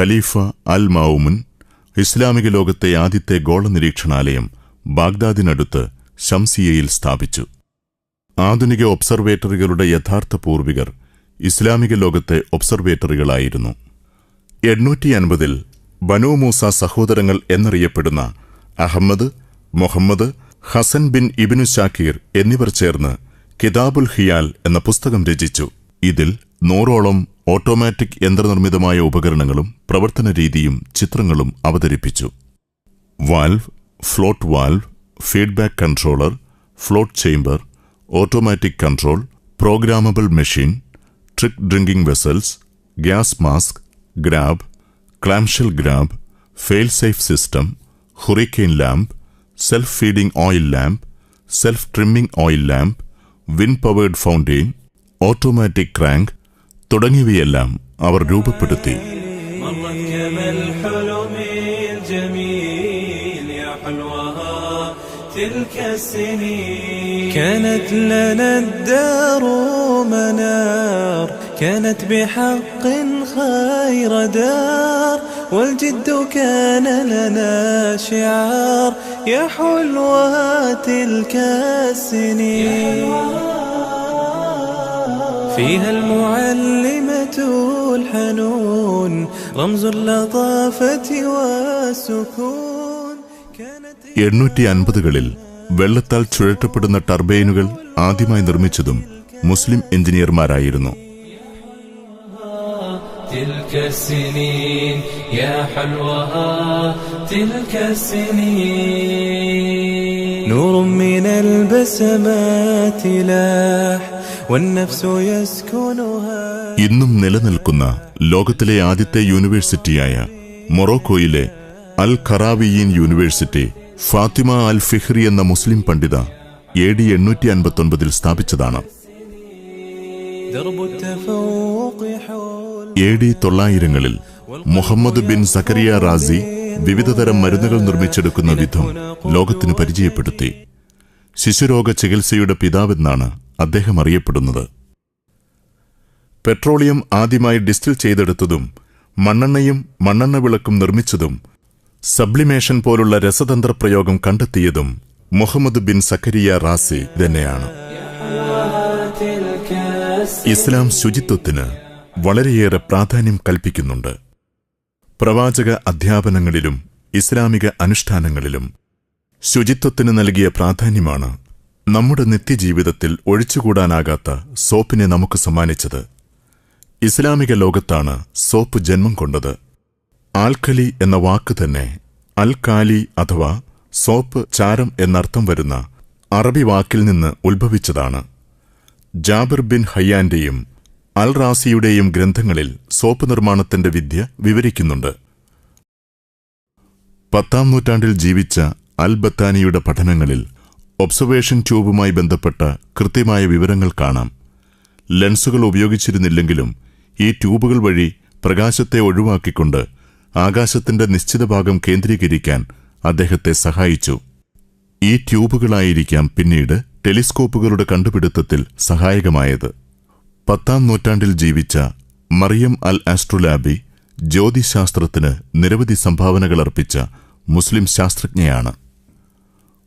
ഖലീഫ അൽ മൌമുൻ ഇസ്ലാമിക ലോകത്തെ ആദ്യത്തെ ഗോള നിരീക്ഷണാലയം ബാഗ്ദാദിനടുത്ത് ഷംസിയയിൽ സ്ഥാപിച്ചു. ആധുനിക ഒബ്സർവേറ്ററികളുടെ യഥാർത്ഥ പൂർവികർ ഇസ്ലാമിക ലോകത്തെ ഒബ്സർവേറ്ററികളായിരുന്നു. എണ്ണൂറ്റി അൻപതിൽ ബനു മൂസ സഹോദരങ്ങൾ എന്നറിയപ്പെടുന്ന Ahmad Muhammad Hasan bin Ibn Shakir എന്നിവർ ചേർന്ന് കിതാബുൽ ഹിയാൽ എന്ന പുസ്തകം രചിച്ചു. ഇതിൽ നൂറോളം ഓട്ടോമാറ്റിക് യന്ത്രനിർമ്മിതമായ ഉപകരണങ്ങളും പ്രവർത്തന രീതിയും ചിത്രങ്ങളും അവതരിപ്പിച്ചു. Valve float valve feedback controller float chamber automatic control programmable machine trick drinking vessels gas mask grab clamshell grab fail safe system hurricane lamp self feeding oil lamp self trimming oil lamp wind powered fountain automatic crank തുടങ്ങിയവയെല്ലാം അവർ രൂപപ്പെടുത്തി مرت كما الحلم الجميل يا حلوها تلك السنين كانت لنا الدار منار كانت بحق خير دار والجد كان لنا شعار يا حلوها تلك السنين فيها المعلمة الحنون رمز اللطافة والسكون كانت എണ്ണൂറ്റി അൻപതുകളിൽ വെള്ളത്താൽ ചുഴറ്റപ്പെടുന്ന ടർബൈനുകൾ ആദ്യമായി നിർമ്മിച്ചതും മുസ്ലിം എഞ്ചിനീയർമാരായിരുന്നു تلك السنين يا حلوها تلك السنين نور من البسمات لاح والنفس يسكنها ഇന്നും നിലനിൽക്കുന്ന ലോകത്തിലെ ആദ്യത്തെ യൂണിവേഴ്സിറ്റിയായ മൊറോക്കോയിലെ അൽ ഖറാവിയീൻ university Fathima അൽ ഫിഹ്രി എന്ന മുസ്ലിം പണ്ഡിത എ ഡി എണ്ണൂറ്റി അൻപത്തൊൻപതിൽ സ്ഥാപിച്ചതാണ് درب التفوق حول എ ഡി തൊള്ളായിരങ്ങളിൽ മുഹമ്മദ് ബിൻ സക്കറിയ റാസി വിവിധതരം മരുന്നുകൾ നിർമ്മിച്ചെടുക്കുന്ന വിധം ലോകത്തിന് പരിചയപ്പെടുത്തി. ശിശുരോഗ ചികിത്സയുടെ പിതാവെന്നാണ് അദ്ദേഹം അറിയപ്പെടുന്നത്. പെട്രോളിയം ആദ്യമായി ഡിസ്റ്റിൽ ചെയ്തെടുത്തതും മണ്ണെണ്ണയും മണ്ണെണ്ണ വിളക്കും നിർമ്മിച്ചതും സബ്ലിമേഷൻ പോലുള്ള രസതന്ത്ര പ്രയോഗം കണ്ടെത്തിയതും മുഹമ്മദ് ബിൻ സക്കരിയ റാസി തന്നെയാണ്. ഇസ്ലാം ശുചിത്വത്തിന് വളരെയേറെ പ്രാധാന്യം കൽപ്പിക്കുന്നുണ്ട്. പ്രവാചക അധ്യാപനങ്ങളിലും ഇസ്ലാമിക അനുഷ്ഠാനങ്ങളിലും ശുചിത്വത്തിന് നൽകിയ പ്രാധാന്യമാണ് നമ്മുടെ നിത്യജീവിതത്തിൽ ഒഴിച്ചുകൂടാനാകാത്ത സോപ്പിനെ നമുക്ക് സമ്മാനിച്ചത്. ഇസ്ലാമിക ലോകത്താണ് സോപ്പ് ജന്മം കൊണ്ടത്. ആൽക്കലി എന്ന വാക്ക് തന്നെ അൽകാലി അഥവാ സോപ്പ് ചാരം എന്നർത്ഥം വരുന്ന അറബി വാക്കിൽ നിന്ന് ഉത്ഭവിച്ചതാണ്. ജാബിർ ബിൻ ഹയ്യാന്റെയും അൽ റാസിയുടെയും ഗ്രന്ഥങ്ങളിൽ സോപ്പ് നിർമ്മാണത്തിന്റെ വിദ്യ വിവരിക്കുന്നുണ്ട്. പത്താം നൂറ്റാണ്ടിൽ ജീവിച്ച അൽ ബത്താനിയുടെ പഠനങ്ങളിൽ ഒബ്സർവേഷൻ ട്യൂബുമായി ബന്ധപ്പെട്ട കൃത്യമായ വിവരങ്ങൾ കാണാം. ലെൻസുകൾ ഉപയോഗിച്ചിരുന്നില്ലെങ്കിലും ഈ ട്യൂബുകൾ വഴി പ്രകാശത്തെ ഒഴിവാക്കിക്കൊണ്ട് ആകാശത്തിന്റെ നിശ്ചിത ഭാഗം കേന്ദ്രീകരിക്കാൻ അദ്ദേഹത്തെ സഹായിച്ചു. ഈ ട്യൂബുകളായിരിക്കാം പിന്നീട് ടെലിസ്കോപ്പുകളുടെ കണ്ടുപിടുത്തത്തിൽ സഹായകമായത്. പത്താം നൂറ്റാണ്ടിൽ ജീവിച്ച മറിയം അൽ ആസ്ട്രുലാബി ജ്യോതിശാസ്ത്രത്തിന് നിരവധി സംഭാവനകൾ അർപ്പിച്ച മുസ്ലിം ശാസ്ത്രജ്ഞയാണ്.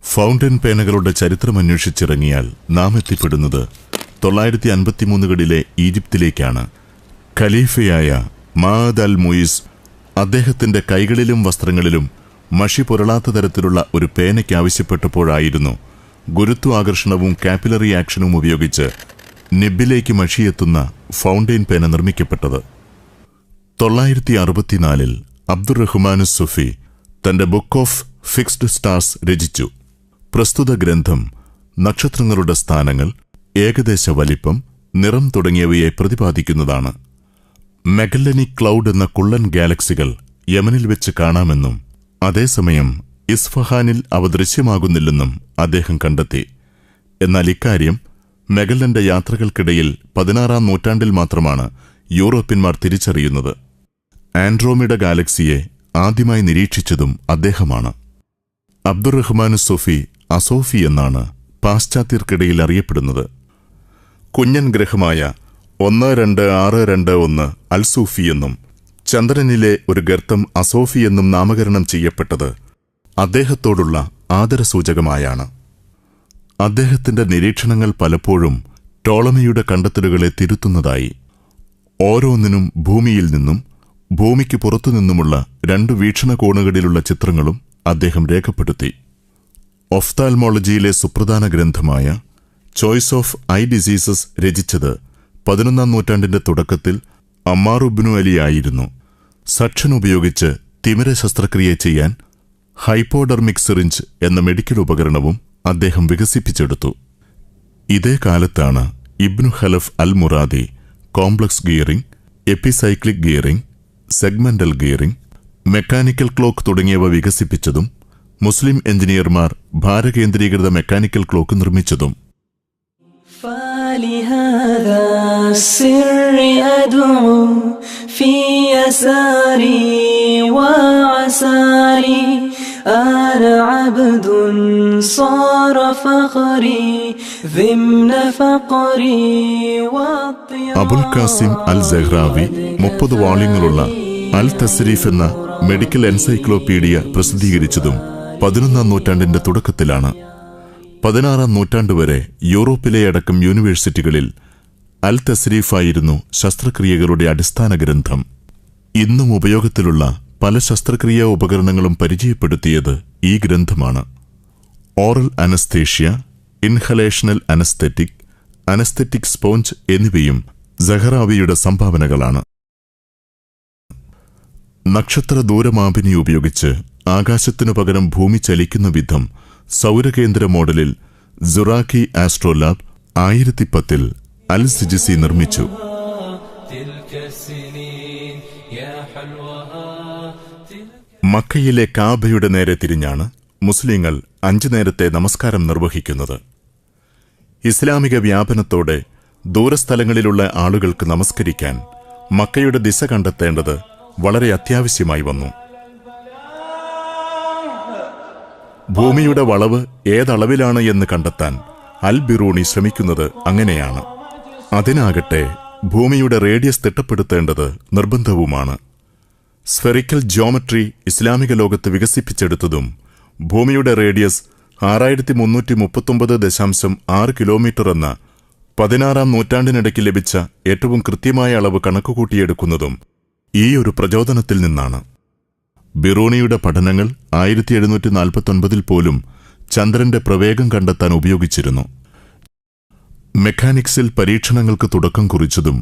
ഫൗണ്ടൻ പേനകളുടെ ചരിത്രം അന്വേഷിച്ചിറങ്ങിയാൽ നാം എത്തിപ്പെടുന്നത് തൊള്ളായിരത്തി അൻപത്തിമൂന്നുകളിലെ ഈജിപ്തിലേക്കാണ്. ഖലീഫയായ മാദ് അൽ മുയിസ് അദ്ദേഹത്തിന്റെ കൈകളിലും വസ്ത്രങ്ങളിലും മഷി പുരളാത്ത തരത്തിലുള്ള ഒരു പേനയ്ക്ക് ആവശ്യപ്പെട്ടപ്പോഴായിരുന്നു ഗുരുത്വാകർഷണവും കാപ്പിലറി ആക്ഷനും ഉപയോഗിച്ച് നിബിലേക്ക് മഷിയെത്തുന്ന ഫൗണ്ടെയിൻ പേന നിർമ്മിക്കപ്പെട്ടത്. തൊള്ളായിരത്തി അറുപത്തിനാലിൽ അബ്ദുറഹ്മാനു സുഫി തന്റെ ബുക്ക് ഓഫ് ഫിക്സ്ഡ് സ്റ്റാർസ് രചിച്ചു. പ്രസ്തുത ഗ്രന്ഥം നക്ഷത്രങ്ങളുടെ സ്ഥാനങ്ങൾ ഏകദേശ വലിപ്പം നിറം തുടങ്ങിയവയെ പ്രതിപാദിക്കുന്നതാണ്. മെഗല്ലനി ക്ലൗഡ് എന്ന കുള്ളൻ ഗാലക്സികൾ യമനിൽ വെച്ച് കാണാമെന്നും അതേസമയം ഇസ്ഫഹാനിൽ അവ ദൃശ്യമാകുന്നില്ലെന്നും അദ്ദേഹം കണ്ടെത്തി. എന്നാൽ ഇക്കാര്യം മെഗല്ലന്റെ യാത്രകൾക്കിടയിൽ പതിനാറാം നൂറ്റാണ്ടിൽ മാത്രമാണ് യൂറോപ്യന്മാർ തിരിച്ചറിയുന്നത്. ആൻഡ്രോമിഡ ഗാലക്സിയെ ആദ്യമായി നിരീക്ഷിച്ചതും അദ്ദേഹമാണ്. അബ്ദുറഹ്മാനു സൊഫി അസോഫി എന്നാണ് പാശ്ചാത്യർക്കിടയിൽ അറിയപ്പെടുന്നത്. കുഞ്ഞൻ ഗ്രഹമായ ഒന്ന് രണ്ട് ആറ് രണ്ട് ഒന്ന് അൽസൂഫി എന്നും ചന്ദ്രനിലെ ഒരു ഗർത്തം അസോഫി എന്നും നാമകരണം ചെയ്യപ്പെട്ടത് അദ്ദേഹത്തോടുള്ള ആദരസൂചകമായാണ്. അദ്ദേഹത്തിന്റെ നിരീക്ഷണങ്ങൾ പലപ്പോഴും ടോളമിയുടെ കണ്ടെത്തലുകളെ തിരുത്തുന്നതായി. ഓരോന്നിനും ഭൂമിയിൽ നിന്നും ഭൂമിക്ക് പുറത്തുനിന്നുമുള്ള രണ്ട് വീക്ഷണകോണുകളിലുള്ള ചിത്രങ്ങളും അദ്ദേഹം രേഖപ്പെടുത്തി. ഒഫ്താൽമോളജിയിലെ സുപ്രധാന ഗ്രന്ഥമായ ചോയ്സ് ഓഫ് ഐ ഡിസീസസ് രചിച്ചത് പതിനൊന്നാം നൂറ്റാണ്ടിന്റെ തുടക്കത്തിൽ അമ്മാറുബിനു അലി ആയിരുന്നു. സക്ഷൻ ഉപയോഗിച്ച് തിമിര ശസ്ത്രക്രിയ ചെയ്യാൻ ഹൈപ്പോഡർമിക് സിറിഞ്ച് എന്ന മെഡിക്കൽ ഉപകരണവും അദ്ദേഹം വികസിപ്പിച്ചെടുത്തു ഇതേ കാലത്താണ് Ibn Khalaf al Muradi complex gearing epicyclic gearing segmental gearing mechanical clock തുടങ്ങിയവ വികസിപ്പിച്ചതും മുസ്ലിം എഞ്ചിനീയർമാർ ഭാരകേന്ദ്രീകൃത mechanical clock നിർമ്മിച്ചതും فلهذا السر أدعو في يساري وعساري أنا عبد صار فخري ضمن فقري Abul Qasim al Zahrawi മുപ്പത് വാള്യങ്ങളുള്ള അൽ തസ്രീഫ് എന്ന മെഡിക്കൽ എൻസൈക്ലോപീഡിയ പ്രസിദ്ധീകരിച്ചതും പതിനൊന്നാം നൂറ്റാണ്ടിന്റെ തുടക്കത്തിലാണ് പതിനാറാം നൂറ്റാണ്ട് വരെ യൂറോപ്പിലെ അടക്കം യൂണിവേഴ്സിറ്റികളിൽ അൽ തസ്രീഫായിരുന്നു ശസ്ത്രക്രിയകളുടെ അടിസ്ഥാന ഗ്രന്ഥം ഇന്നും ഉപയോഗത്തിലുള്ള പല ശസ്ത്രക്രിയാ ഉപകരണങ്ങളും പരിചയപ്പെടുത്തിയത് ഈ ഗ്രന്ഥമാണ്. Oral anaesthesia inhalational anaesthetic anaesthetic sponge എന്നിവയും സഹറാവിയുടെ സംഭാവനകളാണ്. നക്ഷത്ര ദൂരമാപിനി ഉപയോഗിച്ച് ആകാശത്തിനു പകരം ഭൂമി ചലിക്കുന്ന വിധം സൗരകേന്ദ്ര മോഡലിൽ സുറാക്കി ആസ്ട്രോലാബ് ആയിരത്തി പത്തിൽ അൽ സിജിസി നിർമ്മിച്ചു. മക്കയിലെ കാബയുടെ നേരെ തിരിഞ്ഞാണ് മുസ്ലിങ്ങൾ അഞ്ചു നേരത്തെ നമസ്കാരം നിർവഹിക്കുന്നത്. ഇസ്ലാമിക വ്യാപനത്തോടെ ദൂരസ്ഥലങ്ങളിലുള്ള ആളുകൾക്ക് നമസ്കരിക്കാൻ മക്കയുടെ ദിശ കണ്ടെത്തേണ്ടത് വളരെ അത്യാവശ്യമായി വന്നു. ഭൂമിയുടെ വളവ് ഏതളവിലാണ് എന്ന് കണ്ടെത്താൻ അൽ ബിറൂണി ശ്രമിക്കുന്നത് അങ്ങനെയാണ്. അതിനാകട്ടെ ഭൂമിയുടെ റേഡിയസ് തിട്ടപ്പെടുത്തേണ്ടത് നിർബന്ധവുമാണ്. സ്ഫെറിക്കൽ ജിയോമെട്രി ഇസ്ലാമിക ലോകത്ത് വികസിപ്പിച്ചെടുത്തതും ഭൂമിയുടെ റേഡിയസ് ആറായിരത്തി മുന്നൂറ്റി മുപ്പത്തൊമ്പത് ദശാംശം ആറ് കിലോമീറ്റർ എന്ന പതിനാറാം നൂറ്റാണ്ടിനിടയ്ക്ക് ലഭിച്ച ഏറ്റവും കൃത്യമായ അളവ് കണക്കുകൂട്ടിയെടുക്കുന്നതും ഈ ഒരു പ്രചോദനത്തിൽ നിന്നാണ്. ബിറൂണിയുടെ പഠനങ്ങൾ ആയിരത്തി എഴുന്നൂറ്റി നാൽപ്പത്തൊൻപതിൽ പോലും ചന്ദ്രന്റെ പ്രവേഗം കണ്ടെത്താൻ ഉപയോഗിച്ചിരുന്നു. മെക്കാനിക്സിൽ പരീക്ഷണങ്ങൾക്ക് തുടക്കം കുറിച്ചതും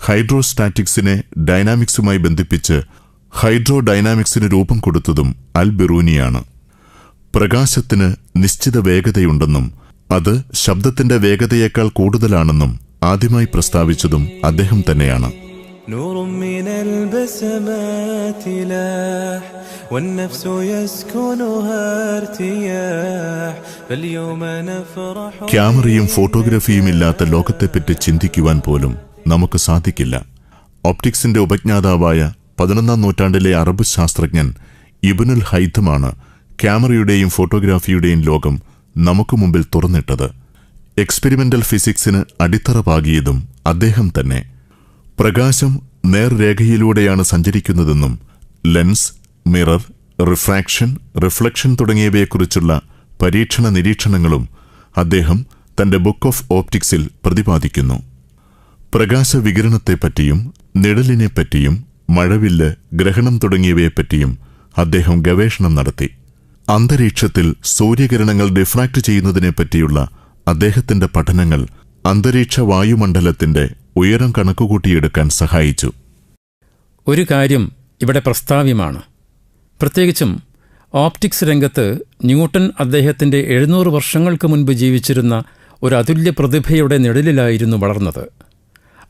ഹൈഡ്രോസ്റ്റാറ്റിക്സിനെ ഡൈനാമിക്സുമായി ബന്ധിപ്പിച്ച് ഹൈഡ്രോ ഡൈനാമിക്സിന് രൂപം കൊടുത്തതും അൽ ബിറൂനിയാണ്. പ്രകാശത്തിന് നിശ്ചിത വേഗതയുണ്ടെന്നും അത് ശബ്ദത്തിന്റെ വേഗതയേക്കാൾ കൂടുതലാണെന്നും ആദ്യമായി പ്രസ്താവിച്ചതും അദ്ദേഹം തന്നെയാണ്. ക്യാമറയും ഫോട്ടോഗ്രാഫിയും ഇല്ലാത്ത ലോകത്തെപ്പറ്റി ചിന്തിക്കുവാൻ പോലും നമുക്ക് സാധിക്കില്ല. ഓപ്റ്റിക്സിന്റെ ഉപജ്ഞാതാവായ പതിനൊന്നാം നൂറ്റാണ്ടിലെ അറബ് ശാസ്ത്രജ്ഞൻ ഇബിനുൽ ഹൈഥമാണ് ക്യാമറയുടെയും ഫോട്ടോഗ്രാഫിയുടെയും ലോകം നമുക്ക് മുമ്പിൽ തുറന്നിട്ടത്. എക്സ്പെരിമെന്റൽ ഫിസിക്സിന് അടിത്തറ പാകിയതും അദ്ദേഹം തന്നെ. പ്രകാശം നേർരേഖയിലൂടെയാണ് സഞ്ചരിക്കുന്നതെന്നും ലെൻസ് മിറർ റിഫ്രാക്ഷൻ റിഫ്ലക്ഷൻ തുടങ്ങിയവയെക്കുറിച്ചുള്ള പരീക്ഷണ നിരീക്ഷണങ്ങളും അദ്ദേഹം തന്റെ ബുക്ക് ഓഫ് ഓപ്റ്റിക്സിൽ പ്രതിപാദിക്കുന്നു. പ്രകാശവികിരണത്തെപ്പറ്റിയും നിഴലിനെപ്പറ്റിയും മഴവില്ല് ഗ്രഹണം തുടങ്ങിയവയെപ്പറ്റിയും അദ്ദേഹം ഗവേഷണം നടത്തി. അന്തരീക്ഷത്തിൽ സൂര്യകിരണങ്ങൾ ഡിഫ്രാക്ട് ചെയ്യുന്നതിനെപ്പറ്റിയുള്ള അദ്ദേഹത്തിന്റെ പഠനങ്ങൾ അന്തരീക്ഷ വായുമണ്ഡലത്തിന്റെ ഉയരം കണക്കുകൂട്ടിയെടുക്കാൻ സഹായിച്ചു. ഒരു കാര്യം ഇവിടെ പ്രസ്താവ്യമാണ്. പ്രത്യേകിച്ചും ഓപ്റ്റിക്സ് രംഗത്ത് ന്യൂട്ടൺ അദ്ദേഹത്തിന്റെ എഴുന്നൂറ് വർഷങ്ങൾക്ക് മുൻപ് ജീവിച്ചിരുന്ന ഒരു അതുല്യ പ്രതിഭയുടെ നിഴലിലായിരുന്നു വളർന്നത്.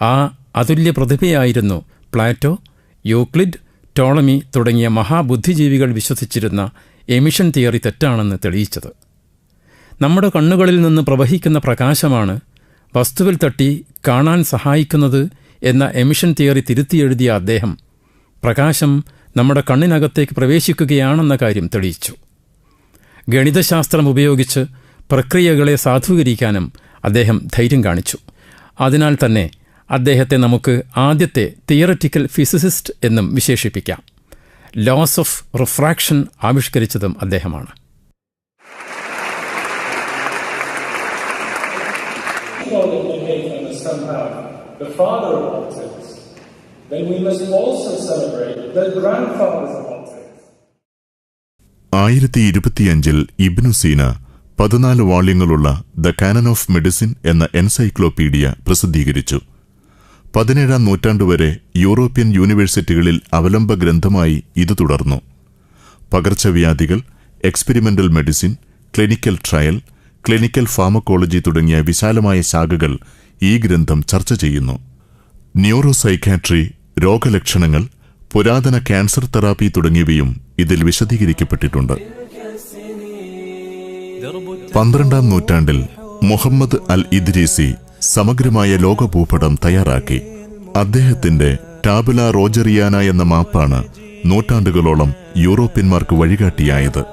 ആ അതുല്യ പ്രതിഭയായിരുന്നു പ്ലാറ്റോ യൂക്ലിഡ് ടോളമി തുടങ്ങിയ മഹാബുദ്ധിജീവികൾ വിശ്വസിച്ചിരുന്ന എമിഷൻ തിയറി തെറ്റാണെന്ന് തെളിയിച്ചത്. നമ്മുടെ കണ്ണുകളിൽ നിന്ന് പ്രവഹിക്കുന്ന പ്രകാശമാണ് വസ്തുവിൽ തട്ടി കാണാൻ സഹായിക്കുന്നത് എന്ന എമിഷൻ തിയറി തിരുത്തിയെഴുതിയ അദ്ദേഹം പ്രകാശം നമ്മുടെ കണ്ണിനകത്തേക്ക് പ്രവേശിക്കുകയാണെന്ന കാര്യം തെളിയിച്ചു. ഗണിതശാസ്ത്രം ഉപയോഗിച്ച് പ്രക്രിയകളെ സാധൂകരിക്കാനും അദ്ദേഹം ധൈര്യം കാണിച്ചു. അതിനാൽ തന്നെ അദ്ദേഹത്തെ നമുക്ക് ആദ്യത്തെ തിയററ്റിക്കൽ ഫിസിസിസ്റ്റ് എന്നും വിശേഷിപ്പിക്കാം. ലോസ് ഓഫ് റിഫ്രാക്ഷൻ ആവിഷ്കരിച്ചതും അദ്ദേഹമാണ്. ആയിരത്തി ഇരുപത്തിയഞ്ചിൽ ഇബ്നു സീന പതിനാല് വാള്യങ്ങളുള്ള ദ കാനൻ ഓഫ് മെഡിസിൻ എന്ന എൻസൈക്ലോപീഡിയ പ്രസിദ്ധീകരിച്ചു. പതിനേഴാം നൂറ്റാണ്ടുവരെ യൂറോപ്യൻ യൂണിവേഴ്സിറ്റികളിൽ അവലംബ ഗ്രന്ഥമായി ഇത് തുടർന്നു. പകർച്ചവ്യാധികൾ experimental medicine clinical trial clinical pharmacology തുടങ്ങിയ വിശാലമായ ശാഖകൾ ഈ ഗ്രന്ഥം ചർച്ച ചെയ്യുന്നു. ന്യൂറോ സൈക്കാട്രി രോഗലക്ഷണങ്ങൾ പുരാതന ക്യാൻസർ തെറാപ്പി തുടങ്ങിയവയും ഇതിൽ വിശദീകരിക്കപ്പെട്ടിട്ടുണ്ട്. പന്ത്രണ്ടാം നൂറ്റാണ്ടിൽ മുഹമ്മദ് അൽ ഇദ്രീസി സമഗ്രമായ ലോകഭൂപടം തയ്യാറാക്കി. അദ്ദേഹത്തിന്റെ ടാബുല റോജറിയാന എന്ന മാപ്പാണ് നൂറ്റാണ്ടുകളോളം യൂറോപ്യന്മാർക്ക് വഴികാട്ടിയായത്.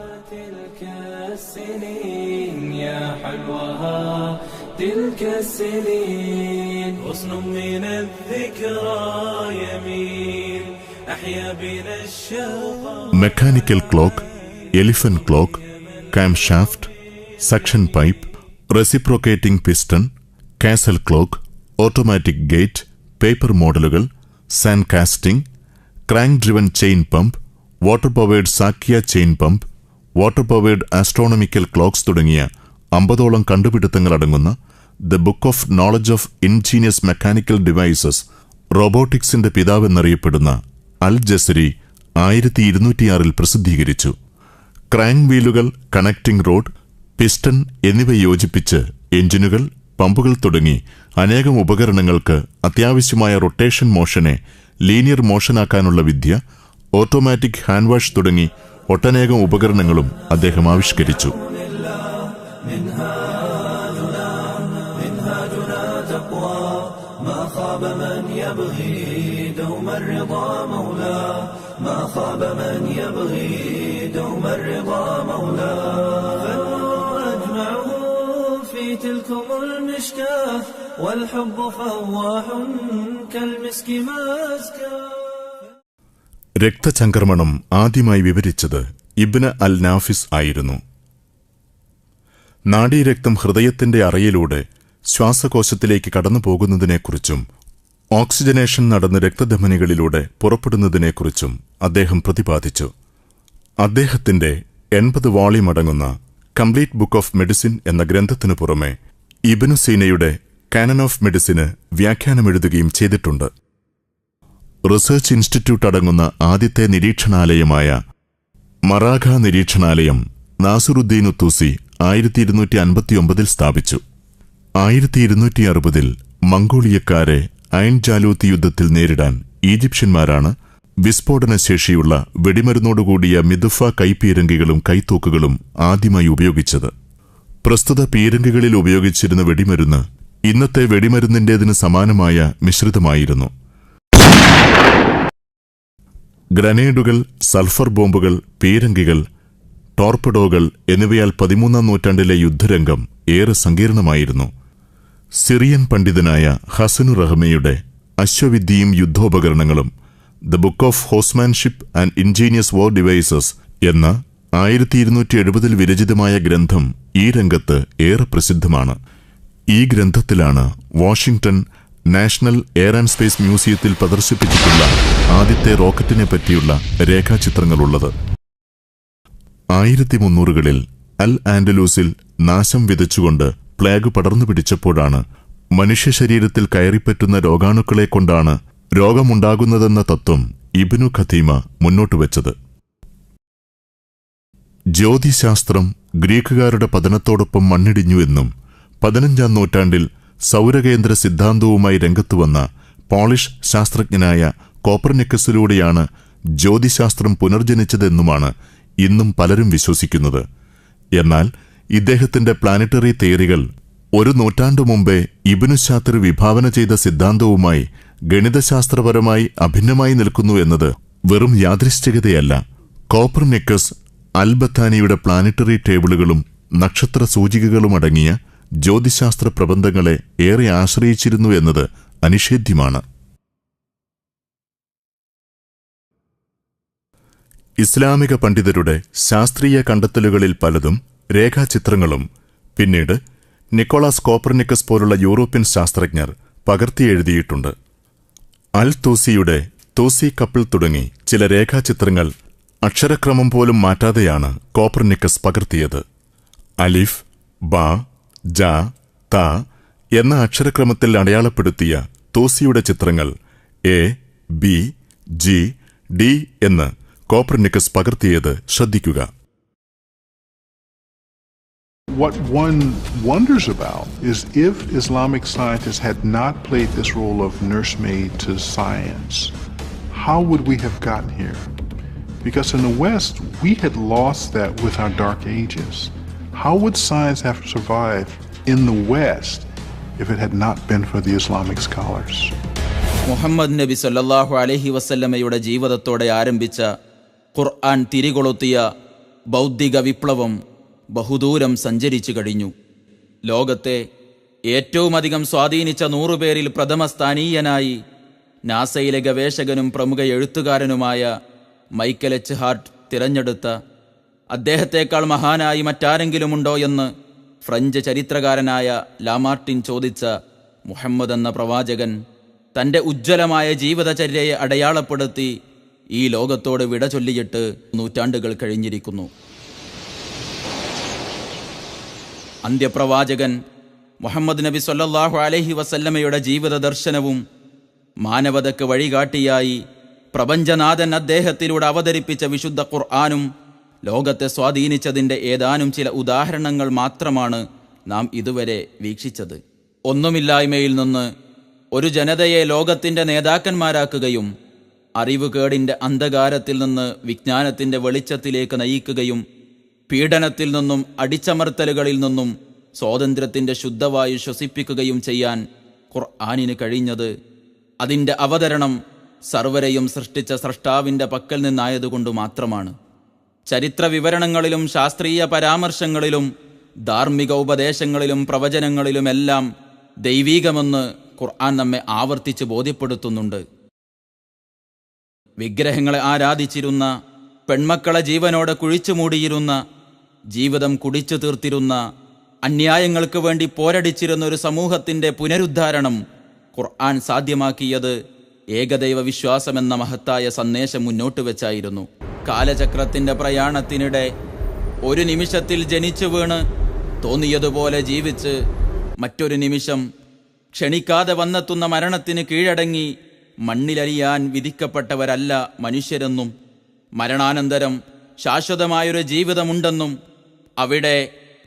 Mechanical clock elephant clock camshaft suction pipe reciprocating piston castle clock automatic gate paper മോഡലുകൾ sand casting crank driven chain pump water powered Zakiya chain pump water powered astronomical clocks തുടങ്ങിയ അമ്പതോളം കണ്ടുപിടുത്തങ്ങൾ അടങ്ങുന്ന the book of knowledge of ingenious mechanical devices റോബോട്ടിക്സിന്റെ പിതാവെന്നറിയപ്പെടുന്ന al Jazari ആയിരത്തി ഇരുന്നൂറ്റിയാറിൽ പ്രസിദ്ധീകരിച്ചു. Crank വീലുകൾ കണക്ടിംഗ് റോഡ് പിസ്റ്റൺ എന്നിവ യോജിപ്പിച്ച് എഞ്ചിനുകൾ പമ്പുകൾ തുടങ്ങി അനേകം ഉപകരണങ്ങൾക്ക് അത്യാവശ്യമായ റൊട്ടേഷൻ മോഷനെ ലീനിയർ മോഷനാക്കാനുള്ള വിദ്യ ഓട്ടോമാറ്റിക് ഹാൻഡ് വാഷ് തുടങ്ങി ഒട്ടനേകം ഉപകരണങ്ങളും അദ്ദേഹം ആവിഷ്കരിച്ചു أجمعه في تلكم المشكاة والحب فواح كالمسك ماسكا രക്തചംക്രമണം ആദ്യമായി വിവരിച്ചത് ഇബ്ന അൽ നാഫിസ് ആയിരുന്നു നാഡീരക്തം ഹൃദയത്തിന്റെ അറയിലൂടെ ശ്വാസകോശത്തിലേക്ക് കടന്നു പോകുന്നതിനെക്കുറിച്ചും ഓക്സിജനേഷൻ നടന്ന് രക്തധമനികളിലൂടെ പുറപ്പെടുന്നതിനെക്കുറിച്ചും അദ്ദേഹം പ്രതിപാദിച്ചു അദ്ദേഹത്തിന്റെ എൺപത് വോളിയം അടങ്ങുന്ന കംപ്ലീറ്റ് ബുക്ക് ഓഫ് മെഡിസിൻ എന്ന ഗ്രന്ഥത്തിനു പുറമെ ഇബനു സീനയുടെ കാനൻ ഓഫ് മെഡിസിന് വ്യാഖ്യാനമെഴുതുകയും ചെയ്തിട്ടുണ്ട്. റിസർച്ച് ഇൻസ്റ്റിറ്റ്യൂട്ട് അടങ്ങുന്ന ആദ്യത്തെ നിരീക്ഷണാലയമായ മറാഖ നിരീക്ഷണാലയം നാസുറുദ്ദീൻ ഉത്തൂസി ആയിരത്തി ഇരുന്നൂറ്റി അൻപത്തിയൊമ്പതിൽ സ്ഥാപിച്ചു. ആയിരത്തി ഇരുന്നൂറ്റി അറുപതിൽ മംഗോളിയക്കാരെ അയൺ ജാലൂത്തി യുദ്ധത്തിൽ നേരിടാൻ ഈജിപ്ഷ്യന്മാരാണ് വിസ്ഫോടന ശേഷിയുള്ള വെടിമരുന്നോടുകൂടിയ മിതുഫ കൈപീരങ്കികളും കൈത്തൂക്കുകളും ആദ്യമായി ഉപയോഗിച്ചത്. പ്രസ്തുത പീരങ്കികളിൽ ഉപയോഗിച്ചിരുന്ന വെടിമരുന്ന് ഇന്നത്തെ വെടിമരുന്നിന്റേതിന് സമാനമായ മിശ്രിതമായിരുന്നു. ഗ്രനേഡുകൾ സൾഫർ ബോംബുകൾ പീരങ്കികൾ ടോർപ്പഡോകൾ എന്നിവയാൽ പതിമൂന്നാം നൂറ്റാണ്ടിലെ യുദ്ധരംഗം ഏറെ സങ്കീർണമായിരുന്നു. സിറിയൻ പണ്ഡിതനായ ഹസനു റഹ്മയുടെ അശ്വവിദ്യയും യുദ്ധോപകരണങ്ങളും the book of horsemanship and ingenious war devices എന്ന ആയിരത്തി ഇരുന്നൂറ്റി എഴുപതിൽ വിരചിതമായ ഗ്രന്ഥം ഈ രംഗത്ത് ഏറെ പ്രസിദ്ധമാണ്. ഈ ഗ്രന്ഥത്തിലാണ് Washington national air and space മ്യൂസിയത്തിൽ പ്രദർശിപ്പിച്ചിട്ടുള്ള ആദ്യത്തെ റോക്കറ്റിനെ പറ്റിയുള്ള രേഖാചിത്രങ്ങളുള്ളത് ആയിരത്തി മുന്നൂറുകളിൽ അൽ ആൻഡലൂസിൽ നാശം വിതച്ചുകൊണ്ട് പ്ലേഗ് പടർന്നു പിടിച്ചപ്പോഴാണ് മനുഷ്യ ശരീരത്തിൽ കയറിപ്പറ്റുന്ന രോഗാണുക്കളെ കൊണ്ടാണ് രോഗമുണ്ടാകുന്നതെന്ന തത്വം ഇബിനു ഖതീമ മുന്നോട്ട് വെച്ചത്. ജ്യോതിശാസ്ത്രം ഗ്രീക്കുകാരുടെ പതനത്തോടൊപ്പം മണ്ണിടിഞ്ഞു എന്നും പതിനഞ്ചാം നൂറ്റാണ്ടിൽ സൗരകേന്ദ്ര സിദ്ധാന്തവുമായി രംഗത്തുവന്ന പോളിഷ് ശാസ്ത്രജ്ഞനായ കോപ്പർനിക്കസിലൂടെയാണ് ജ്യോതിശാസ്ത്രം പുനർജനിച്ചതെന്നുമാണ് ഇന്നും പലരും വിശ്വസിക്കുന്നത്. എന്നാൽ ഇദ്ദേഹത്തിന്റെ പ്ലാനറ്ററി തിയറികൾ ഒരു നൂറ്റാണ്ടു മുമ്പേ ഇബിനുശാത്തിർ വിഭാവന ചെയ്ത സിദ്ധാന്തവുമായി ഗണിതശാസ്ത്രപരമായി അഭിന്നമായി നിൽക്കുന്നു എന്നത് വെറും യാദൃശ്ചികതയല്ല. കോപ്പർനിക്കസ് അൽബത്താനിയുടെ പ്ലാനറ്ററി ടേബിളുകളും നക്ഷത്ര സൂചികകളുമടങ്ങിയ ജ്യോതിശാസ്ത്ര പ്രബന്ധങ്ങളെ ഏറെ ആശ്രയിച്ചിരുന്നു എന്നത് അനിഷേധ്യമാണ്. ഇസ്ലാമിക പണ്ഡിതരുടെ ശാസ്ത്രീയ കണ്ടെത്തലുകളിൽ പലതും രേഖാചിത്രങ്ങളും. പിന്നീട് നിക്കോളാസ് കോപ്പർനിക്കസ് പോലുള്ള യൂറോപ്യൻ ശാസ്ത്രജ്ഞർ പകർത്തിയെഴുതിയിട്ടുണ്ട് അൽ തൂസിയുടെ തൂസി കപ്പിൾ തുടങ്ങി ചില രേഖാചിത്രങ്ങൾ അക്ഷരക്രമം പോലും മാറ്റാതെയാണ് കോപ്പർനിക്കസ് പകർത്തിയത്. അലിഫ് ബ ജ ത എന്ന അക്ഷരക്രമത്തിൽ അടയാളപ്പെടുത്തിയ തൂസിയുടെ ചിത്രങ്ങൾ എ ബി ജി ഡി എന്ന് കോപ്പർനിക്കസ് പകർത്തിയത് ശ്രദ്ധിക്കുക. What one wonders about is if Islamic scientists had not played this role of nursemaid to science, how would we have gotten here? Because in the West, we had lost that with our dark ages. How would science have survived in the West if it had not been for the Islamic scholars? Muhammad നബി സല്ലല്ലാഹു അലൈഹി വസല്ലമയുടെ ജീവിതത്തോടെ ആരംഭിച്ച ഖുർആൻ തിരികൊളുത്തിയ ബൗദ്ധിക വിപ്ലവം ബഹുദൂരം സഞ്ചരിച്ചു കഴിഞ്ഞു. ലോകത്തെ ഏറ്റവുമധികം സ്വാധീനിച്ച നൂറുപേരിൽ പ്രഥമ സ്ഥാനീയനായി നാസയിലെ ഗവേഷകനും പ്രമുഖ എഴുത്തുകാരനുമായ മൈക്കൽ എച്ച്. ഹാർട്ട് തിരഞ്ഞെടുത്ത അദ്ദേഹത്തെക്കാൾ മഹാനായി മറ്റാരെങ്കിലുമുണ്ടോ എന്ന് ഫ്രഞ്ച് ചരിത്രകാരനായ ലാമാർട്ടിൻ ചോദിച്ച മുഹമ്മദ് എന്ന പ്രവാചകൻ തന്റെ ഉജ്ജ്വലമായ ജീവിതചര്യയെ അടയാളപ്പെടുത്തി ഈ ലോകത്തോട് വിട ചൊല്ലിയിട്ട് നൂറ്റാണ്ടുകൾ കഴിഞ്ഞിരിക്കുന്നു. അന്ത്യപ്രവാചകൻ മുഹമ്മദ് നബി സൊല്ലാഹു അലഹി വസല്ലമയുടെ ജീവിത ദർശനവും മാനവതയ്ക്ക് വഴികാട്ടിയായി പ്രപഞ്ചനാഥൻ അദ്ദേഹത്തിലൂടെ അവതരിപ്പിച്ച വിശുദ്ധ ഖുർആാനും ലോകത്തെ സ്വാധീനിച്ചതിന്റെ ഏതാനും ചില ഉദാഹരണങ്ങൾ മാത്രമാണ് നാം ഇതുവരെ വീക്ഷിച്ചത്. ഒന്നുമില്ലായ്മയിൽ നിന്ന് ഒരു ജനതയെ ലോകത്തിന്റെ നേതാക്കന്മാരാക്കുകയും അറിവുകേടിന്റെ അന്ധകാരത്തിൽ നിന്ന് വിജ്ഞാനത്തിന്റെ വെളിച്ചത്തിലേക്ക് നയിക്കുകയും പീഡനത്തിൽ നിന്നും അടിച്ചമർത്തലുകളിൽ നിന്നും സ്വാതന്ത്ര്യത്തിന്റെ ശുദ്ധവായു ശ്വസിപ്പിക്കുകയും ചെയ്യാൻ ഖുർആാനിന് കഴിഞ്ഞത്. അതിന്റെ അവതരണം സർവരെയും സൃഷ്ടിച്ച സൃഷ്ടാവിന്റെ പക്കൽ നിന്നായതുകൊണ്ട് മാത്രമാണ്. ചരിത്ര വിവരണങ്ങളിലും ശാസ്ത്രീയ പരാമർശങ്ങളിലും ധാർമ്മിക ഉപദേശങ്ങളിലും പ്രവചനങ്ങളിലുമെല്ലാം ദൈവീകമെന്ന് ഖുർആൻ നമ്മെ ആവർത്തിച്ച് ബോധ്യപ്പെടുത്തുന്നുണ്ട്. വിഗ്രഹങ്ങളെ ആരാധിച്ചിരുന്ന പെൺമക്കളെ ജീവനോടെ കുഴിച്ചു മൂടിയിരുന്ന ജീവിതം കുടിച്ചു തീർത്തിരുന്ന അന്യായങ്ങൾക്ക് വേണ്ടി പോരടിച്ചിരുന്ന ഒരു സമൂഹത്തിന്റെ പുനരുദ്ധാരണം ഖുർആൻ സാധ്യമാക്കിയത് ഏകദൈവ വിശ്വാസമെന്ന മഹത്തായ സന്ദേശം മുന്നോട്ട് വെച്ചായിരുന്നു. കാലചക്രത്തിന്റെ പ്രയാണത്തിനിടെ ഒരു നിമിഷത്തിൽ ജനിച്ചു വീണ് തോന്നിയതുപോലെ ജീവിച്ച് മറ്റൊരു നിമിഷം ക്ഷണിക്കാതെ വന്നെത്തുന്ന മരണത്തിന് കീഴടങ്ങി മണ്ണിലലിയാൻ വിധിക്കപ്പെട്ടവരല്ല മനുഷ്യരെന്നും മരണാനന്തരം ശാശ്വതമായൊരു ജീവിതമുണ്ടെന്നും അവിടെ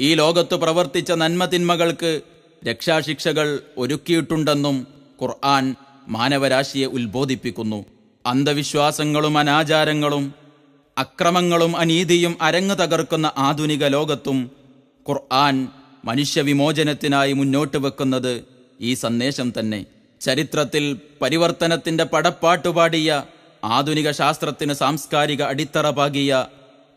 ഈ ലോകത്ത് പ്രവർത്തിച്ച നന്മതിന്മകൾക്ക് രക്ഷാശിക്ഷകൾ ഒരുക്കിയിട്ടുണ്ടെന്നും ഖുർആൻ മാനവരാശിയെ ഉത്ബോധിപ്പിക്കുന്നു. അന്ധവിശ്വാസങ്ങളും അനാചാരങ്ങളും അക്രമങ്ങളും അനീതിയും അരങ്ങു തകർക്കുന്ന ആധുനിക ലോകത്തും ഖുർആൻ മനുഷ്യവിമോചനത്തിനായി മുന്നോട്ട് വെക്കുന്നത് ഈ സന്ദേശം തന്നെ. ചരിത്രത്തിൽ പരിവർത്തനത്തിന്റെ പടപ്പാട്ടുപാടിയ ആധുനിക ശാസ്ത്രത്തിന് സാംസ്കാരിക അടിത്തറ പാകിയ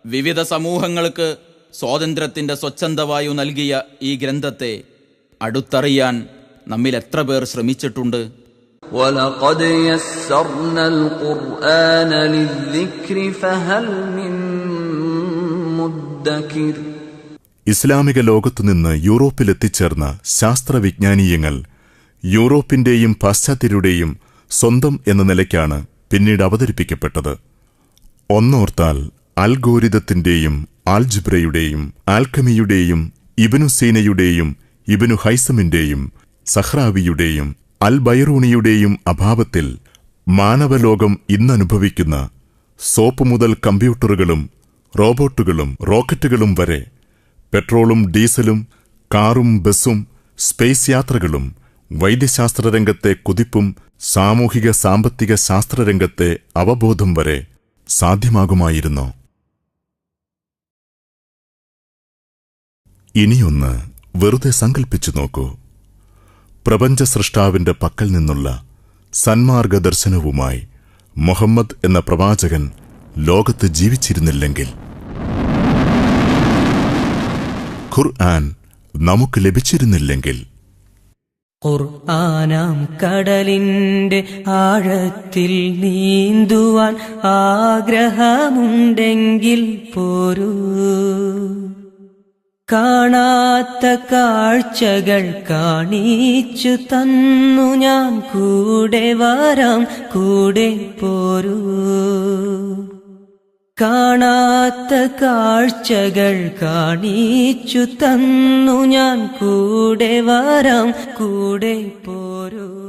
വിവിധ സമൂഹങ്ങൾക്ക് സ്വാതന്ത്ര്യത്തിന്റെ സ്വച്ഛന്തവായു നൽകിയ ഈ ഗ്രന്ഥത്തെ അടുത്തറിയാൻ നമ്മിൽ എത്ര പേർ ശ്രമിച്ചിട്ടുണ്ട് ولقد يسرنا القرآن للذكر فهل من مدكر ഇസ്ലാമിക ലോകത്തുനിന്ന് യൂറോപ്പിലെത്തിച്ചേർന്ന ശാസ്ത്രവിജ്ഞാനീയങ്ങൾ യൂറോപ്പിന്റെയും പാശ്ചാത്യരുടെയും സ്വന്തം എന്ന നിലയ്ക്കാണ് പിന്നീട് അവതരിപ്പിക്കപ്പെട്ടത് ഒന്നോർത്താൽ അൽഗോരിതത്തിന്റെയും ആൽജിബ്രയുടെയും ആൽക്കമിയുടെയും ഇബനു സീനയുടെയും ഇബനു ഹൈസമിന്റെയും സഹ്റാവിയുടെയും അൽ ബൈറൂണിയുടെയും അഭാവത്തിൽ മാനവലോകം ഇന്നനുഭവിക്കുന്ന സോപ്പ് മുതൽ കമ്പ്യൂട്ടറുകളും റോബോട്ടുകളും റോക്കറ്റുകളും വരെ പെട്രോളും ഡീസലും കാറും ബസ്സും സ്പേസ് യാത്രകളും വൈദ്യശാസ്ത്ര രംഗത്തെ കുതിപ്പും സാമൂഹിക സാമ്പത്തിക ശാസ്ത്രരംഗത്തെ അവബോധം വരെ സാധ്യമാകുമായിരുന്നു. ഇനിയൊന്ന് വെറുതെ സങ്കൽപ്പിച്ചു നോക്കൂ. പ്രപഞ്ച സൃഷ്ടാവിന്റെ പക്കൽ നിന്നുള്ള സന്മാർഗ ദർശനവുമായി മുഹമ്മദ് എന്ന പ്രവാചകൻ ലോകത്ത് ജീവിച്ചിരുന്നില്ലെങ്കിൽ. ഖുർആൻ നമുക്ക് ലഭിച്ചിരുന്നില്ലെങ്കിൽ. ഖുർആനാം കടലിന്റെ ആഴത്തിൽ നീന്തുവാൻ ആഗ്രഹമുണ്ടെങ്കിൽ പോരൂ. കാണാത്ത കാഴ്ചകൾ കാണിച്ചു തന്നു ഞാൻ. കൂടെ വരാം കൂടെ പോരൂ. കാണാത്ത കാഴ്ചകൾ കാണിച്ചു തന്നു ഞാൻ. കൂടെ വരാം കൂടെ പോരൂ.